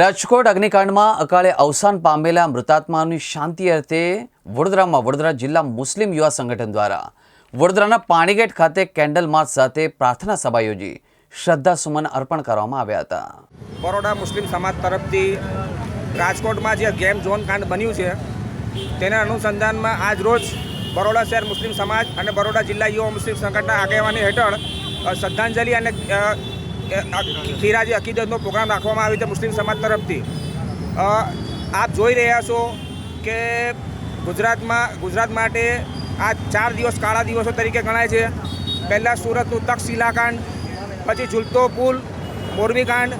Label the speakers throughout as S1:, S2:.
S1: રાજકોટ અગ્નિકાંડમાં અકાળે અવસાન પામેલા મૃતાત્માની શાંતિ અર્થે વડોદરામાં વડોદરા જિલ્લા મુસ્લિમ યુવા સંગઠન દ્વારા વડોદરાના પાણીગેટ ખાતે કેન્ડલ માર્ચ સાથે પ્રાર્થના સભા યોજી શ્રદ્ધાસુમન અર્પણ કરવામાં આવ્યા હતા.
S2: બરોડા મુસ્લિમ સમાજ તરફથી રાજકોટમાં જે ગેમ ઝોન કાંડ બન્યું છે, તેના અનુસંધાનમાં આજ રોજ બરોડા શહેર મુસ્લિમ સમાજ અને બરોડા જિલ્લા યુવા મુસ્લિમ સંગઠનના આગેવાની હેઠળ શ્રદ્ધાંજલિ અને ખીરાજી અકીદતનો પ્રોગ્રામ રાખવામાં આવ્યો છે મુસ્લિમ સમાજ તરફથી. આપ જોઈ રહ્યા છો કે ગુજરાતમાં, ગુજરાત માટે આ ચાર દિવસ કાળા દિવસો તરીકે ગણાય છે. પહેલાં સુરતનું તક્ષ કાંડ પછી ઝૂલતો પુલ મોરબીકાંડ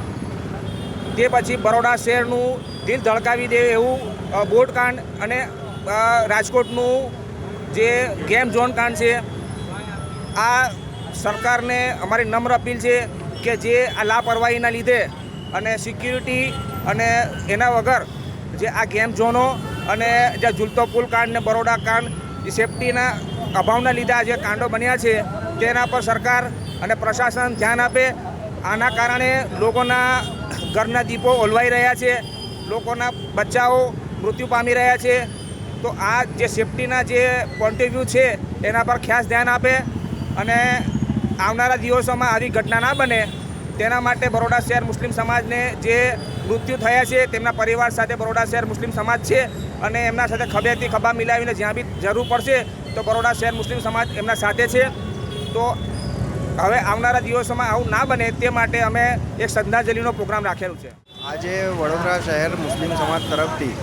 S2: તે પછી બરોડા શહેરનું દિલ ધડકાવી દે એવું બોટકાંડ અને રાજકોટનું જે ગેમ ઝોન કાંડ છે. આ સરકારને અમારી નમ્ર અપીલ છે કે જે આ લાપરવાહીના લીધે અને સિક્યુરિટી અને એના વગર જે આ ગેમ ઝોનો અને જે ઝૂલતો પુલ કાંડ ને બરોડા કાંડ સેફટીના અભાવના લીધે આ જે કાંડો બન્યા છે, તેના પર સરકાર અને પ્રશાસન ધ્યાન આપે. આના કારણે લોકોના ઘરના દીપો ઓલવાઈ રહ્યા છે, લોકોના બચ્ચાઓ મૃત્યુ પામી રહ્યા છે. તો આ જે સેફટીના જે પોઈન્ટ ઓફ વ્યૂ છે, એના પર ખાસ ધ્યાન આપે અને આવનારા દિવસોમાં આવી ઘટના ના બને, તેના માટે બરોડા શહેર મુસ્લિમ સમાજને જે મૃત્યુ થયા છે, તેમના પરિવાર સાથે બરોડા શહેર મુસ્લિમ સમાજ છે અને એમના સાથે ખભેથી ખભા મિલાવીને જ્યાં બી જરૂર પડશે, તો બરોડા શહેર મુસ્લિમ સમાજ એમના સાથે છે. તો હવે આવનારા દિવસોમાં આવું ના બને તે માટે અમે એક શ્રદ્ધાંજલિનો પ્રોગ્રામ રાખેલું છે.
S3: આજે વડોદરા શહેર મુસ્લિમ સમાજ તરફથી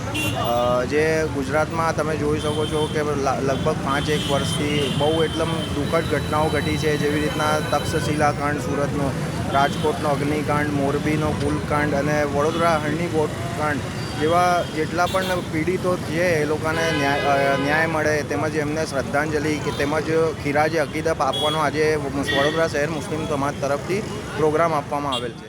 S3: જે ગુજરાતમાં તમે જોઈ શકો છો કે લગભગ પાંચ એક વર્ષથી બહુ એટલે દુઃખદ ઘટનાઓ ઘટી છે, જેવી રીતના તક્ષશિલા કાંડ, સુરતનો રાજકોટનો અગ્નિકાંડ, મોરબીનો કુલકાંડ અને વડોદરા હરણી કાંડ જેવા જેટલા પણ પીડિતો છે, એ લોકોને ન્યાય ન્યાય મળે તેમજ એમને શ્રદ્ધાંજલિ કે તેમજ ખીરાજે અકીદત આપવાનો આજે વડોદરા શહેર મુસ્લિમ સમાજ તરફથી પ્રોગ્રામ આપવામાં આવેલ છે.